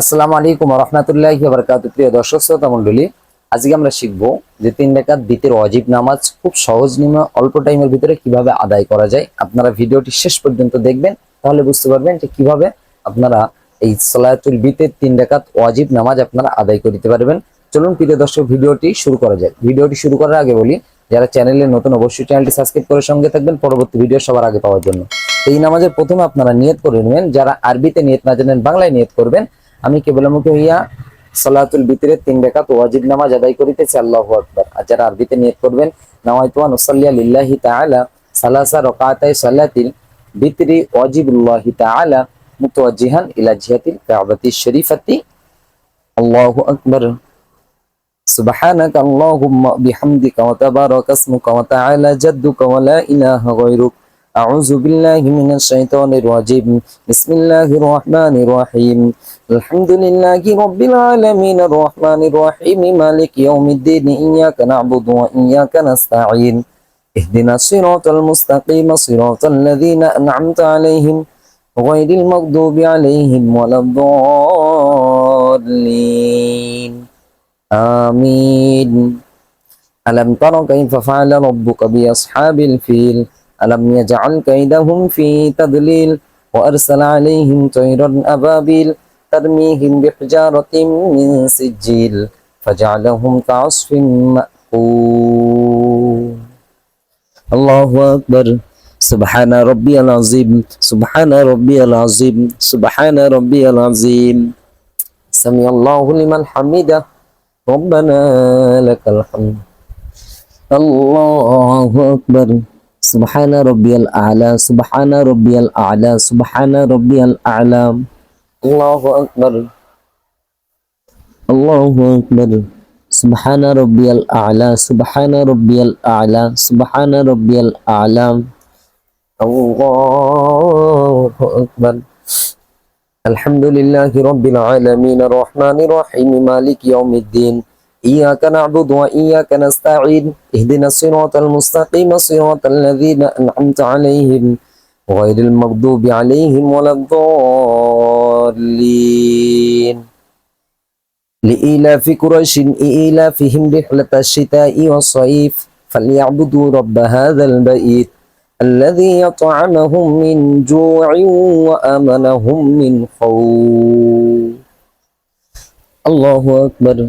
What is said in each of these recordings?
আসসালামু আলাইকুম রহমতুল্লাহি বারকাত প্রিয় দর্শক, শ্রোতা মন্ডলী আজকে আমরা শিখব যে তিন রাকাত দ্বিতীয় অজিব নামাজ খুব সহজ নিয়মে অল্প টাইমের ভিতরে কীভাবে আদায় করা যায়। আপনারা ভিডিওটি শেষ পর্যন্ত দেখবেন, তাহলে বুঝতে পারবেন যে কীভাবে আপনারা এই সলায়াতুল বিতের তিন রাকাত ওয়াজিব নামাজ আপনারা আদায় করতে পারবেন। চলুন, প্রিয় দর্শক, ভিডিওটি শুরু করা যায় ভিডিওটি শুরু করার আগে বলি, যারা চ্যানেলে নতুন অবশ্যই চ্যানেলটি সাবস্ক্রাইব করে সঙ্গে থাকবেন পরবর্তী ভিডিও সবার আগে পাওয়ার জন্য। এই নামাজের প্রথমে আপনারা নিয়ত করে নেবেন, যারা আরবিতে নিয়ত না জানেন, বাংলায় নিয়ত করবেন আমি কেবলমুখী হইয়া সলাতুল বিতরে তিন রেখাত ওয়াজিব নামাজ আদায় করিতেছি আল্লাহু আকবার আর যারা আরবিতে নিয়ত করবেন নাওয়াইতু আন উসাল্লিয়া লিল্লাহি তাআলা সালাসা রাকাতাই সালাতিল বিতরি ওয়াজিবুল্লাহি তাআলা মুতাওয়াজ্জিহান ইলা জিহাতিল কাবাতি শরীফাতি আল্লাহু আকবার سبحانك اللهم بحمدك وتبارك اسمك وتعالى جدك ولا إله غيرك أعوذ بالله من الشيطان الرجيم. بسم الله الرحمن الرحيم. الحمد لله رب العالمين الرحمن الرحيم. مالك يوم الدين. إياك نعبد وإياك نستعين. اهدنا الصراط المستقيم. صراط الذين أنعمت عليهم غير المغضوب عليهم ولا الضالين. آمين. ألم تر كيف فعل ربك بأصحاب الفيل؟ ألم يجعل كيدهم في تضليل وأرسل عليهم طيرا أبابيل ترميهم بحجارة من سجيل فجعلهم كعصف مأكول. الله أكبر. سبحان ربي العظيم. سبحان ربي العظيم. سبحان ربي العظيم. سمي الله لمن حمده. ربنا لك الحمد. الله أكبر. سبحان ربي الأعلى سبحان ربي الأعلى سبحان ربي الأعلى. الله أكبر. الله أكبر. سبحان ربي الأعلى سبحان ربي الأعلى سبحان ربي الأعلى. الله أكبر. الحمد لله رب العالمين الرحمن الرحيم مالك يوم الدين. إياك نعبد وإياك نستعين اهدنا الصراط المستقيم صراط الذين أنعمت عليهم غير المغضوب عليهم ولا الضالين. لإيلاف قريش إيلافهم رحلة الشتاء والصيف. فليعبدوا رب هذا البيت الذي يطعمهم من جوع وآمنهم من خوف. الله أكبر.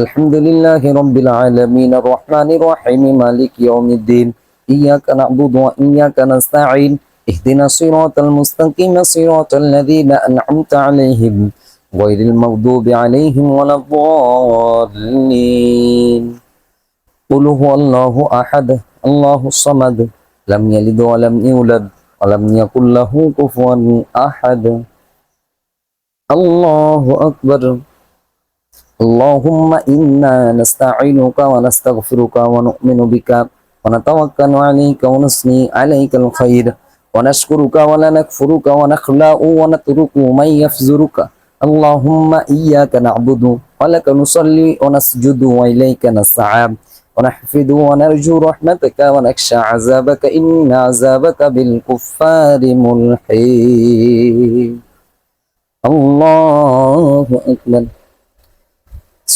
الحمد لله رب العالمين الرحمن الرحيم مالك يوم الدين إياك نعبد وإياك نستعين اهدنا الصراط المستقيم صراط الذين أنعمت عليهم غير المغضوب عليهم ولا الضالين. قل هو الله أحد الله الصمد لم يلد ولم يولد ولم يكن له كفوا أحد. الله أكبر. اللهم إنا نستعينك ونستغفرك ونؤمن بك ونتوكل عليك ونثني عليك الخير ونشكرك ولا نكفرك ونخلع ونترك من يفزرك. اللهم إياك نعبد ولك نصلي ونسجد وإليك نسعى ونحفظ ونرجو رحمتك ونخشى عذابك إن عذابك بالكفار ملحق الله أكبر.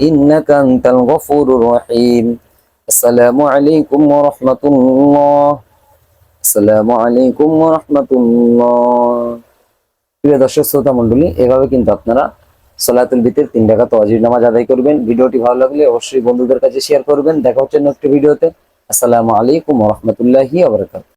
إنك أنت الغفور الرحيم السلام عليكم ورحمة الله السلام عليكم ورحمة الله প্রিয় দর্শক শ্রোতা মন্ডলী এভাবে কিন্তু আপনারা সলাতুল বিতের তিন টাকা তজির নামাজ আদায় করবেন ভিডিওটি ভালো লাগলে অবশ্যই বন্ধুদের কাছে শেয়ার করবেন দেখা হচ্ছে নেক্সট ভিডিওতে আসসালামু আলাইকুম রহমতুল্লাহি আবরকাত